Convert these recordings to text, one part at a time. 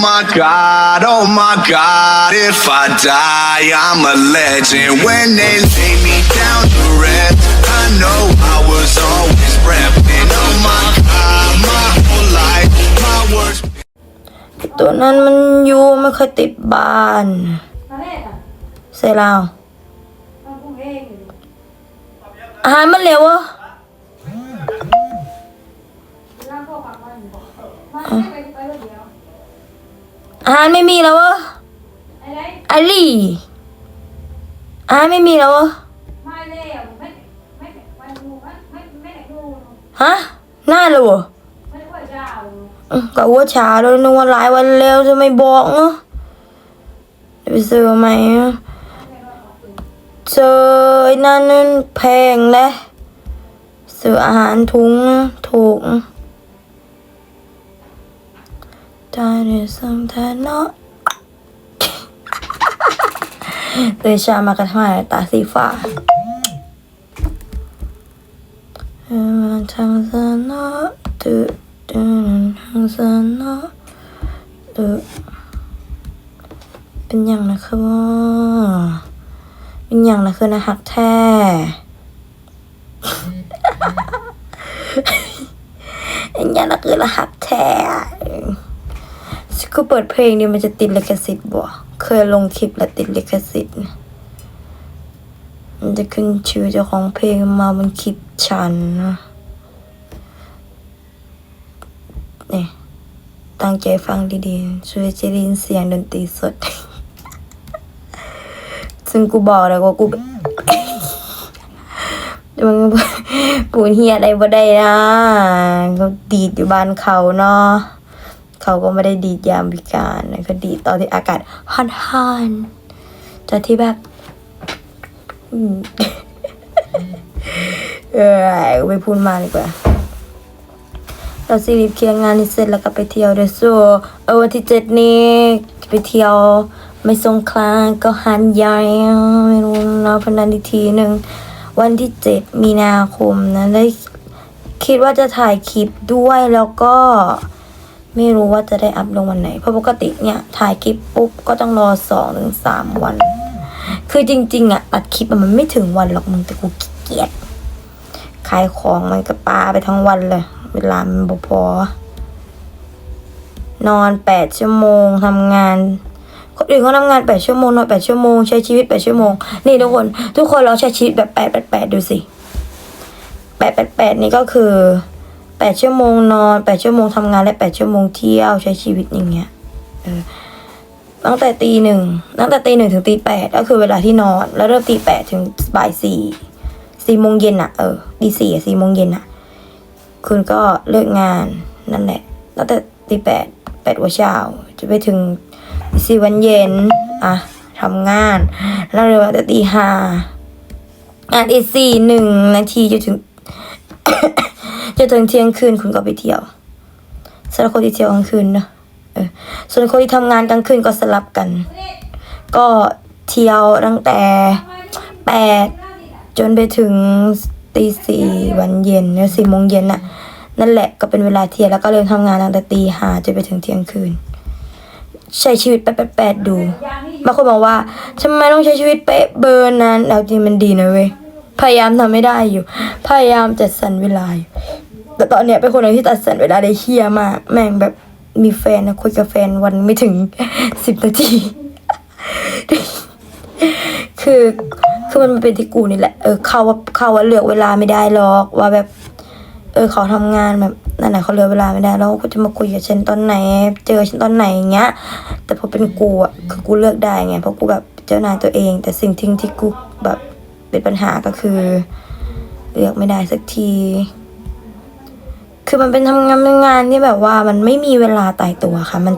my god, oh my god, if I die, I'm a legend. When they lay me down to rest, I know I was always repping. Oh my god, my whole life, my worst. ตัวนั้นมันอยู่ไม่ค่อยติดบ้านตอนแรกอะใส่ลาวตอนกรุงเองอยู่อาหารมันเร็วอะ อาหารไม่มีแล้ววะอะไรอาลีอาหารไม่มีแล้ววะไม่เลยอะไม่ไม่ไม่ดูไม่ไม่ไม่ได้ดูฮะน่าเลยเหรอไม่ได้ว่าเจ้าอืมก็ว่าช้าแล้วนึกว่าหลายวันแล้วจะไม่บอกเนาะเดี๋ยวไปซื้อมาใหม่อะเจอไอ้นั่นนั่นแพงนะซื้ออาหารถุงถูก ได้เลยสั่งแทนเนาะเตยชามากระทายตาสีฟ้าเออทางสนาตึตึทางสนาตึเป็นอย่างนะคือว่าเป็นอย่างนะคือนะหักแท้เป็นอย่างนะคือรหักแท้ กูเปิดเพลงนี่มันจะติดลิขสิทธิ์บ่เคยลงคลิปแล้วติดลิขสิทธิ์นะมันจะขึ้นชื่อเจ้าของเพลงมาบนคลิปฉันนะนี่ตั้งใจฟังดีๆ ช่วยจะได้ยินเสียงดนตรีสด ซึ่งกูบอกเลยว่ากูมันปูนเฮียได้บ่ได้นะก็ดีดอยู่บ้านเขาเนาะ เขาก็ไม่ได้ดีดยามวิการนะก็ดีตอนที่อากาศฮันฮันๆตอนที่แบบอืมเออไปพูดมาดีกว่าเราสิรีบเคลียร์งานนี้เสร็จแล้วก็ไปเที่ยวเดยวเออวันที่เจ็ดนี้ไปเที่ยวไม่สงคราก็หันใหญ่ไม่รู้นะพนันอีกทีหนึ่งวันที่เจ็ดมีนาคมนะได้คิดว่าจะถ่ายคลิปด้วยแล้วก็ ไม่รู้ว่าจะได้อัพลงวันไหน เพราะปกติเนี่ยถ่ายคลิปปุ๊บก็ต้องรอสองถึงสามวัน คือจริง ๆอะตัดคลิปมันไม่ถึงวันหรอกมึงแต่กูขี้เกียจขายของมันก็ปาไปทั้งวันเลย เวลามันบ่พอนอนแปดชั่วโมงทำงานคนอื่นเขาทำงานแปดชั่วโมงนอนแปดชั่วโมงใช้ชีวิตแปดชั่วโมงนี่ทุกคน ทุกคนลองใช้ชีวิตแบบแปดแปดแปดดูสิแปดแปดแปดนี่ก็คือ แปดชั่วโมงนอนแปดชั่วโมงทำงานและแปดชั่วโมงเที่ยวใช้ชีวิตอย่างเงี้ยเออตั้งแต่ตีหนึ่งตั้งแต่ตีหนึ่งถึงตีแปดก็คือเวลาที่นอน แล้วเริ่มตีแปดถึงบ่ายสี่สี่โมงเย็นอะเออตีสี่อะสี่โมงเย็นอะคุณก็เลิกงานนั่นแหละตั้งแต่ตีแปดแปดหัวเช้าจะไปถึงสี่วันเย็นอะทำงาน แล้วเร็วแต่ตีห้างานตีสี่หนึ่งนาทีจะถึง จะถึงเที่ยงคืนคุณก็ไปเที่ยวสำหรับคนที่เที่ยวกลางคืนนะเออส่วนคนที่ทำงานกลางคืนก็สลับกัน ก็เที่ยวตั้งแต่แปดจนไปถึงตีสี่วันเย็นเนี่ยสี่โมงเย็นน่ะ นั่นแหละก็เป็นเวลาเที่ยวแล้วก็เริ่มทำงานตั้งแต่ตีห้าจนไปถึงเที่ยงคืน ใช้ชีวิตแป๊ดแปดๆดูบางคนบอกว่าทำไมต้องใช้ชีวิตเป๊ะเบอร์นั้นเอาจริงมันดีนะเว้ยพยายามทำไม่ได้อยู่ พยายามจัดสรรเวลาอยู่ แต่ตอนเนี้ยเป็นคนหนึ่งที่ตัดสินเวลาได้เฮียมาก แม่งแบบมีแฟนนะคุยกับแฟนวันไม่ถึงสิบนาที คือคือมันเป็นที่กูนี่แหละ เออเขาว่าเขาว่าเลือกเวลาไม่ได้หรอกว่าแบบ เออเขาทำงานแบบนั่นแหละเขาเลือกเวลาไม่ได้แล้วก็จะมาคุยกับฉันตอนไหน เจอฉันตอนไหนอย่างเงี้ย แต่พอเป็นกูอะคือกูเลือกได้ไงเพราะกูแบบเจ้านายตัวเอง แต่สิ่งที่ที่กูแบบเป็นปัญหาก็คือ เลือกไม่ได้สักที คือมันเป็นทำงานเป็นงานที่แบบว่ามันไม่มีเวลาตายตัวค่ะ มัน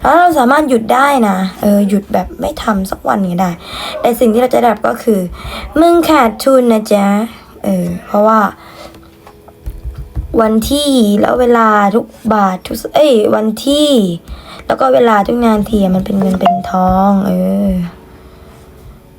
แล้วเราสามารถหยุดได้นะ เออหยุดแบบไม่ทำสักวันก็ได้ แต่สิ่งที่เราจะได้รับก็คือ มึงขาดทุนนะจ๊ะ เออ เพราะว่า วันที่แล้วเวลาทุกบาททุก เอ้ย วันที่ แล้วก็เวลาทุกงานทีมันเป็นเงินเป็นทอง เออ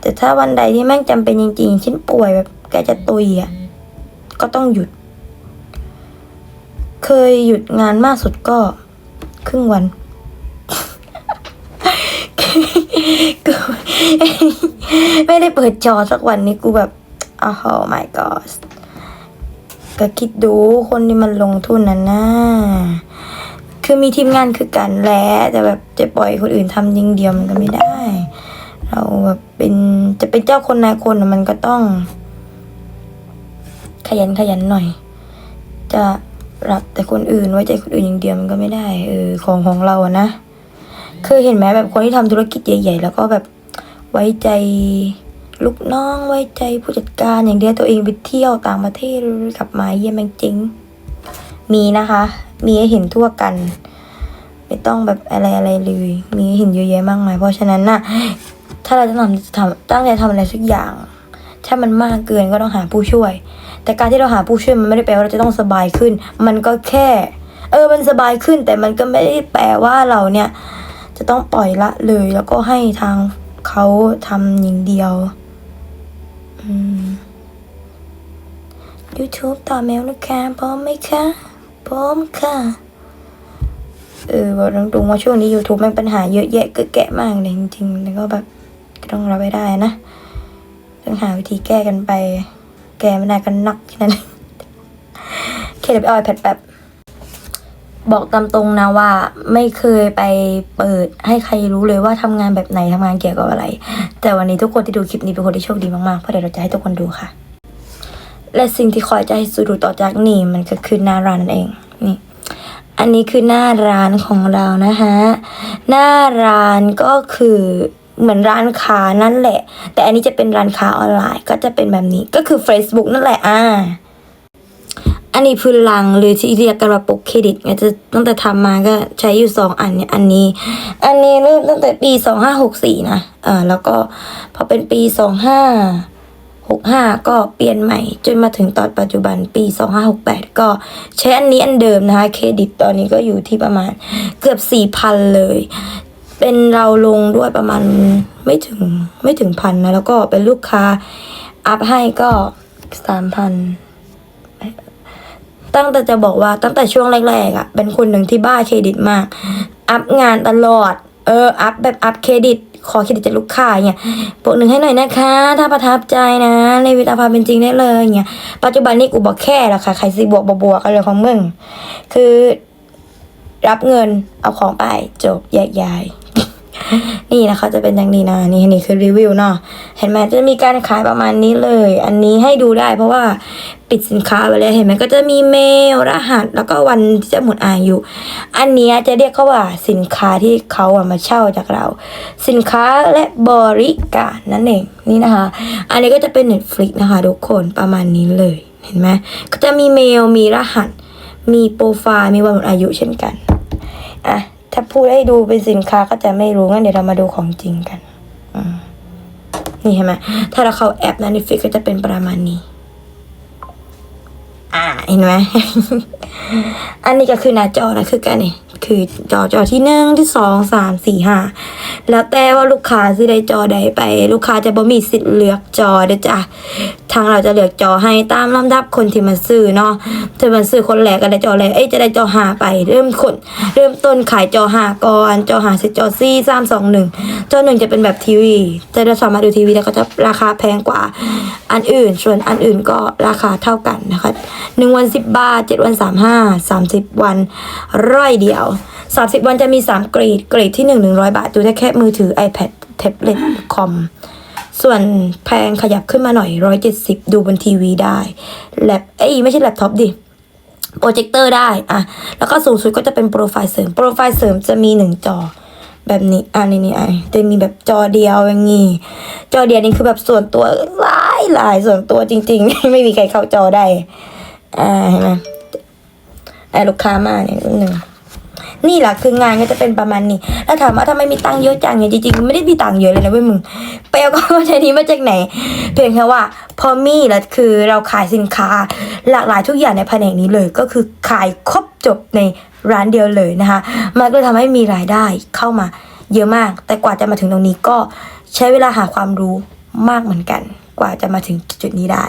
แต่ถ้าวันใดที่แม่งจำเป็นจริงๆฉันป่วยแบบแกจะตุยอะ ก็ต้องหยุด เคยหยุดงานมากสุดก็ครึ่งวันกูไม่ได้เปิดจอสักวันนี้กูแบบอ้าว my god ก็คิดดูคนที่มันลงทุนนั่นนะคือมีทีมงานคือกันแหละแต่แบบจะปล่อยคนอื่นทำยิงเดียวมันก็ไม่ได้ เราแบบเป็นจะเป็นเจ้าคนนายคนมันก็ต้อง ขยันขยันหน่อย จะ รับแต่คนอื่นไว้ใจคนอื่นอย่างเดียวมันก็ไม่ได้เออของของเราอะนะเคยเห็นไหมแบบคนที่ทำธุรกิจใหญ่ ๆ แล้วก็แบบไว้ใจลูกน้องไว้ใจผู้จัดการอย่างเดียวตัวเองไปเที่ยวต่างประเทศกลับมาเยี่ยมจริงมีนะคะ มีให้เห็นทั่วกัน ไม่ต้องแบบอะไรอะไรเลย มีให้เห็นเยอะแยะมากมายเพราะฉะนั้นน่ะ ถ้าเราจะทำทำตั้งใจทำอะไรสักอย่าง ถ้ามันมากเกินก็ต้องหาผู้ช่วย แต่การที่เราหาผู้ช่วยมันไม่ได้แปลว่าเราจะต้องสบายขึ้น มันก็แค่ เออมันสบายขึ้น แต่มันก็ไม่ได้แปลว่าเราเนี่ย จะต้องปล่อยละเลย แล้วก็ให้ทางเขาทำอย่างเดียวอืม YouTube ต่อเมลนะคะพร้อมไหมคะพร้อมค่ะเออบอกตรงๆว่าช่วงนี้ YouTube มันปัญหาเยอะแยะเกิดแกะมากเลยจริงๆแล้วก็แบบก็ต้องรับไว้ได้นะ ต้องหาวิธีแก้กันไป แกไม่ได้กันนักแค่นั้นเคเดี๋ยวไปเอาไอแพดแบบบอกตามตรงนะว่าไม่เคยไปเปิดให้ใครรู้เลยว่าทำงานแบบไหนทำงานเกี่ยวกับอะไร แต่วันนี้ทุกคนที่ดูคลิปนี้เป็นคนที่โชคดีมากๆเพราะเดี๋ยวเราจะให้ทุกคนดูค่ะ และสิ่งที่คอยจะให้สูดูต่อจากนี้มันก็คือหน้าร้านนั่นเองนี่อันนี้คือหน้าร้านของเรานะคะหน้าร้านก็คือ เหมือนร้านค้านั่นแหละ แต่อันนี้จะเป็นร้านค้าออนไลน์ ก็จะเป็นแบบนี้ก็คือ Facebook นั่นแหละอ่าอันนี้คือลังหรือที่เรียกกันว่าปกเครดิตเนี่ยจะตั้งแต่ทำมาก็ใช้อยู่สองอันเนี่ยอันนี้ อันนี้เริ่มตั้งแต่ปีสองห้าหกสี่นะอ่าแล้วก็พอเป็นปีสองห้าหกห้าก็เปลี่ยนใหม่ จนมาถึงตอนปัจจุบันปีสองห้าหกแปดก็ใช้อันนี้อันเดิมนะคะเครดิตตอนนี้ก็อยู่ที่ประมาณเกือบสี่พันเลย เป็นเราลงด้วยประมาณไม่ถึงไม่ถึงพันนะ แล้วก็เป็นลูกค้า อัพให้ก็สามพันตั้งแต่จะบอกว่าตั้งแต่ช่วงแรกๆอะ เป็นคนหนึ่งที่บ้าเครดิตมาก อัพงานตลอด เออ อัพแบบอัพเครดิต ขอเครดิตจากลูกค้าเนี่ยปกหนึ่งให้หน่อยนะคะ ถ้าประทับใจนะ ในวิตาภาเป็นจริงได้เลยเนี่ยปัจจุบันนี้กูบอกแค่ละค่ะ ใครสิบวกบบวกอะไรของมึง คือรับเงินเอาของไปจบแยกย้าย นี่นะคะจะเป็นอย่างนี้นะนี่นี่คือรีวิวเนาะเห็นไหมจะมีการขายประมาณนี้เลย อันนี้ให้ดูได้เพราะว่าปิดสินค้าไปแล้วเห็นไหมก็จะมีเมลรหัส แล้วก็วันที่จะหมดอายุ อันนี้จะเรียกเขาว่าสินค้าที่เขาอะมาเช่าจากเรา สินค้าและบริการนั่นเองนี่นะคะ อันนี้ก็จะเป็น Netflix นะคะทุกคนประมาณนี้เลยเห็นไหมก็จะมีเมลมีรหัส มีโปรไฟล์มีวันหมดอายุเช่นกันอะ ถ้าพูดให้ดูเป็นสินค้าก็จะไม่รู้งั้นเดี๋ยวเรามาดูของจริงกันอืมนี่เห็นไหมถ้าเราเข้าแอปนะ Netflix ก็จะเป็นประมาณนี้ อ่าเห็นไหม อันนี้ก็คือหน้าจอนะคือกันนี่คือจอจอที่หนึ่งที่สองสามสี่ห้าแล้วแต่ว่าลูกค้าซื้อได้จอใดไป ลูกค้าจะบ่มีสิทธิ์เลือกจอเด้อจ้ะทางเราจะเลือกจอให้ตามลำดับคนที่มาซื้อเนาะถ้ามาซื้อคนแรกก็ได้จอแรกเอ้ยจะได้จอห้าไป เริ่มคนเริ่มต้นขายจอห้าก่อนจอห้าเสร็จจอสี่สามสองหนึ่งจอหนึ่งจะเป็นแบบทีวีจะได้สามารถดูทีวีแล้วก็จะราคาแพงกว่า อันอื่นส่วนอันอื่นก็ราคาเท่ากันนะคะหนึ่งวันสิบบาทเจ็ดวันสามห้าสามสิบวันร้อยเดียวสามสิบวันจะมีสามกรีดกรีดที่หนึ่งหนึ่งร้อยบาท ดูได้แค่มือถือ iPad แท็บเล็ตคอมส่วนแพงขยับขึ้นมาหน่อยร้อยเจ็ดสิบดูบนทีวีได้แล็ปเอ้ยไม่ใช่แล็ปท็อปดิโปรเจคเตอร์ได้อะแล้วก็สูงสุดก็จะเป็นโปรไฟล์เสริมโปรไฟล์เสริมจะมีหนึ่งจอแบบนี้อ่านี่นี่ไอจะมีแบบจอเดียวอย่างงี้จอเดียวนี่คือแบบส่วนตัวหลายหลายส่วนตัวจริง ๆ ไม่มีใครเข้าจอได้ อ่าเห็นไหมไอ้ลูกค้ามาเนี่ยนิดนึงนี่แหละคืองานก็จะเป็นประมาณนี้ แล้วถามว่าทำไมมีตังค์เยอะจังเนี่ยจริงๆไม่ได้มีตังค์เยอะเลยนะเว้ยมึงไปเอาก้อใช้นี้มาจากไหน เพียงแค่ว่า พอมีแล้วคือเราขายสินค้า หลากหลายทุกอย่างในแผนกนี้เลย ก็คือขายครบจบในร้านเดียวเลยนะคะ มันก็ทำให้มีรายได้เข้ามาเยอะมาก แต่กว่าจะมาถึงตรงนี้ก็ใช้เวลาหาความรู้มากเหมือนกัน กว่าจะมาถึงจุดนี้ได้